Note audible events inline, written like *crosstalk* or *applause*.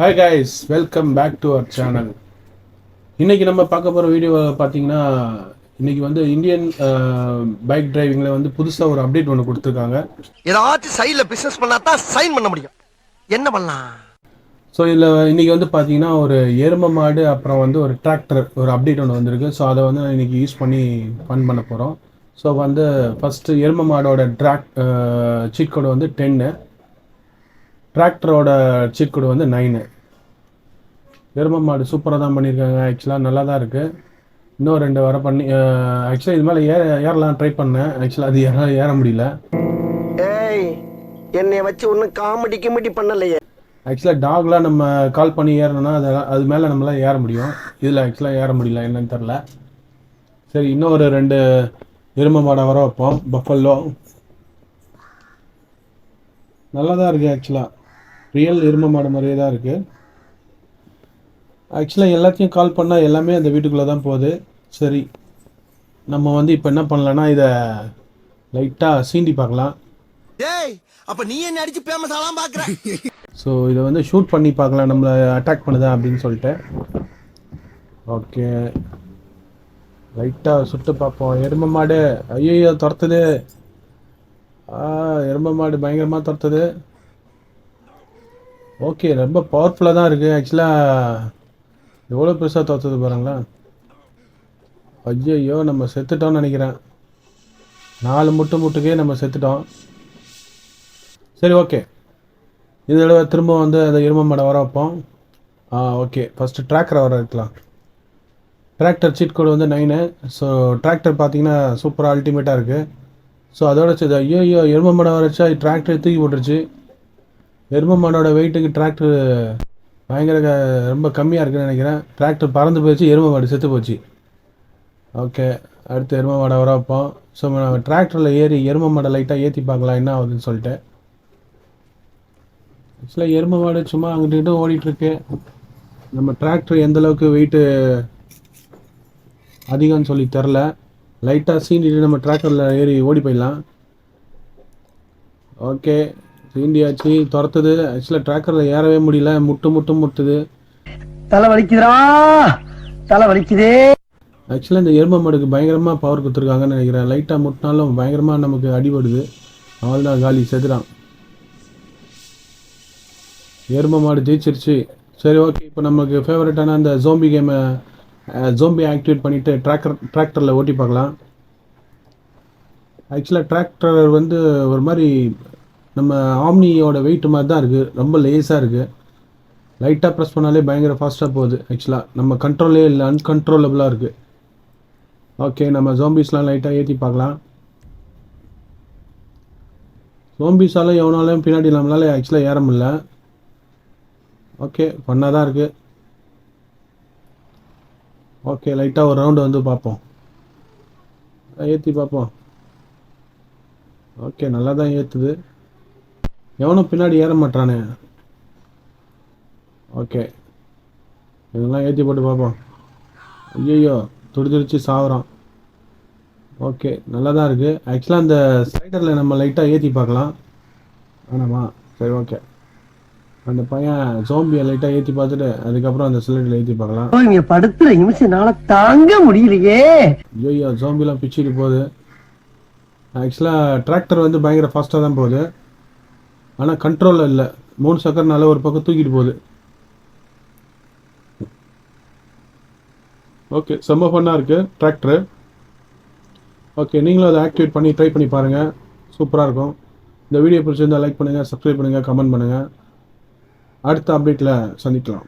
Hi guys welcome back to our channel இன்னைக்கு நம்ம பார்க்க போகிற வீடியோ பார்த்தீங்கன்னா இன்னைக்கு வந்து இந்தியன் பைக் டிரைவிங்கில் வந்து புதுசாக ஒரு அப்டேட் ஒன்று கொடுத்துருக்காங்க. ஏதாச்சும் சைடுல பிசினஸ் பண்ணா தான் சைன் பண்ண முடியும். என்ன பண்ணலாம்? ஸோ இதில் இன்னைக்கு வந்து பார்த்தீங்கன்னா ஒரு எரும மாடு அப்புறம் வந்து ஒரு டிராக்டர் ஒரு அப்டேட் ஒன்று வந்திருக்கு. ஸோ அதை வந்து நான் இன்னைக்கு யூஸ் பண்ணி ஃபன் பண்ண போகிறோம் ஸோ வந்து ஃபஸ்ட்டு எரும மாடோட ட்ராக் சீட் கோடு வந்து டென்னு டிராக்டரோட சீட் கோடு வந்து நைனு எரும மாடு சூப்பராக தான் பண்ணியிருக்காங்க. ஆக்சுவலாக நல்லா தான் இருக்குது இன்னும் ரெண்டு வர பண்ணி ஆக்சுவலாக இது மேலே ஏற ஏறலாம் ட்ரை பண்ணேன். ஆக்சுவலாக அது ஏற ஏற முடியல. ஏய் என்னைய வச்சு ஒன்னும் காமெடி கிமெடி பண்ணலையே. ஆக்சுவலாக டாக்லாம் நம்ம கால் பண்ணி ஏறணும்னா அது அது மேலே நம்மளால் ஏற முடியும். இதில் ஆக்சுவலாக ஏற முடியல. என்னன்னு தெரில சரி இன்னும் ஒரு ரெண்டு எரும மாடை வர வைப்போம். பஃபல்லோ நல்லா தான் இருக்குது ஆக்சுவலாக ரியல் எரும மாடு மாதிரியே தான் இருக்குது ஆக்சுவலாக எல்லாத்தையும் கால் பண்ணால் எல்லாமே அந்த வீட்டுக்குள்ளே தான் போகுது. சரி நம்ம வந்து இப்போ என்ன பண்ணலான்னா இதை லைட்டாக சீண்டி பார்க்கலாம். ஏய் அப்ப நீ என்ன அடிச்சு ஃபேமஸ் ஆலாம் பாக்குற? *laughs* ஸோ இதை வந்து ஷூட் பண்ணி பார்க்கலாம் நம்மளை அட்டாக் பண்ணுதா அப்படின்னு சொல்லிட்டு. ஓகே லைட்டாக சுட்டு பார்ப்போம். எரும மாடு ஐயோ துரத்துது. ஆ எரும மாடு பயங்கரமாக துரத்துது. ஓகே ரொம்ப பவர்ஃபுல்லாக தான் இருக்குது ஆக்சுவலாக எவ்வளோ பெருசாக துரத்துது பாருங்களேன். ஐயோ நம்ம செத்துட்டோம்னு நினைக்கிறேன். நாலு முட்டு முட்டுக்கே நம்ம செத்துட்டோம். சரி ஓகே இதோட திரும்ப வந்து அந்த இரும மடை வர வைப்போம். ஆ ஓகே ஃபஸ்ட்டு டிராக்டரை வர வைக்கலாம். டிராக்டர் சீட் கோடு வந்து நைனு ஸோ டிராக்டர் பார்த்தீங்கன்னா சூப்பராக அல்டிமேட்டாக இருக்குது ஸோ அதோட சரி ஐயோ ஐயோ எரும மாடை வரைச்சா டிராக்டர் தூக்கி போட்டுருச்சு. எரும மாடோட வெயிட்டுக்கு டிராக்டர் பயங்கர ரொம்ப கம்மியாக இருக்குன்னு நினைக்கிறேன். டிராக்டர் பறந்து போச்சு எரும மாடு செத்து போச்சு. ஓகே அடுத்து எரும மாடை வரப்போம் ஸோ நம்ம டிராக்டரில் ஏறி எரும மாடை லைட்டாக ஏற்றி பார்க்கலாம் என்ன ஆகுதுன்னு சொல்லிட்டு. ஆக்சுவலாக எரும மாடு சும்மா அங்கிட்டு ஓடிட்டுருக்கு. நம்ம டிராக்டர் எந்த அளவுக்கு வெயிட்டு அதிகம்னு சொல்லி தெரில லைட்டாக சீண்டிட்டு நம்ம டிராக்டரில் ஏறி ஓடி போயிடலாம். ஓகே சீண்டியாச்சு துரத்துது. ஆக்சுவலாக டிராக்டரில் ஏறவே முடியல. முட்டு முட்டு முட்டுது. தலை வலிக்குதுடா. தலை வலிக்குதே. ஆக்சுவலாக இந்த எரும மாடுக்கு பயங்கரமாக பவர் கொடுத்துருக்காங்கன்னு நினைக்கிறேன். லைட்டாக முட்டினாலும் பயங்கரமாக நமக்கு அடிபடுது. அவள் தான் காலி செதுறான் எரும மாடு ஜெயிச்சிருச்சு. சரி ஓகே இப்போ நமக்கு ஃபேவரட்டான அந்த ஜோம்பி கேமை ஜோம்பி ஆக்டிவேட் பண்ணிவிட்டு டிராக்டர் டிராக்டரில் ஓட்டி பார்க்கலாம். ஆக்சுவலாக டிராக்டர் வந்து ஒரு மாதிரி நம்ம ஆம்னியோட வெயிட் மாதிரி தான் இருக்குது ரொம்ப லேஸாக இருக்குது லைட்டாக ப்ரெஸ் பண்ணாலே பயங்கர ஃபாஸ்ட்டாக போகுது ஆக்சுவலாக நம்ம கண்ட்ரோலே இல்லை அன்கண்ட்ரோலபிளாக இருக்குது ஓகே நம்ம ஜோம்பிஸ்லாம் லைட்டாக ஏற்றி பார்க்கலாம். ஜோம்பிஸால் எவனாலையும் பின்னாடி நம்மளால ஆக்சுவலாக ஏற முடியல. ஓகே ஃபன்னாக தான் இருக்குது ஓகே லைட்டாக ஒரு ரவுண்டு வந்து பார்ப்போம். ஏற்றி பார்ப்போம். ஓகே நல்லா தான் ஏற்றுது எவனும் பின்னாடி ஏற மாட்டானே? ஓகே இதெல்லாம் ஏற்றி போட்டு பார்ப்போம் ஐயோ துடிதுடிச்சு சாகுறான் ஓகே நல்லா தான் இருக்குது ஆக்சுவலாக அந்த ஸ்லைடரில் நம்ம லைட்டாக ஏற்றி பார்க்கலாம். ஆனாமா சரி ஓகே அந்த பையன் ஜோம்பியை லைட்டாக ஏற்றி பார்த்துட்டு அதுக்கப்புறம் அந்த ஸ்லைடில் ஏற்றி பார்க்கலாம். இங்க படுத்துற நிமிஷம்னால தாங்க முடியலையே. ஐயோ ஜோம்பிலாம் பிச்சுட்டு போகுது. ஆக்சுவலாக டிராக்டர் வந்து பயங்கர ஃபாஸ்ட்டாக தான் போகுது. ஆனால் கண்ட்ரோலில் இல்லை. மூணு சக்கரனால ஒரு பக்கம் தூக்கிட்டு போகுது. ஓகே செம்ம ஃபன்னாக இருக்குது டிராக்டரு ஓகே நீங்களும் அதை ஆக்டிவேட் பண்ணி ட்ரை பண்ணி பாருங்கள் சூப்பராக இருக்கும். இந்த வீடியோ பிடிச்சிருந்தால் லைக் பண்ணுங்கள் சப்ஸ்கிரைப் பண்ணுங்கள் கமெண்ட் பண்ணுங்கள் அடுத்த அப்டேட்டில் சந்திக்கலாம்.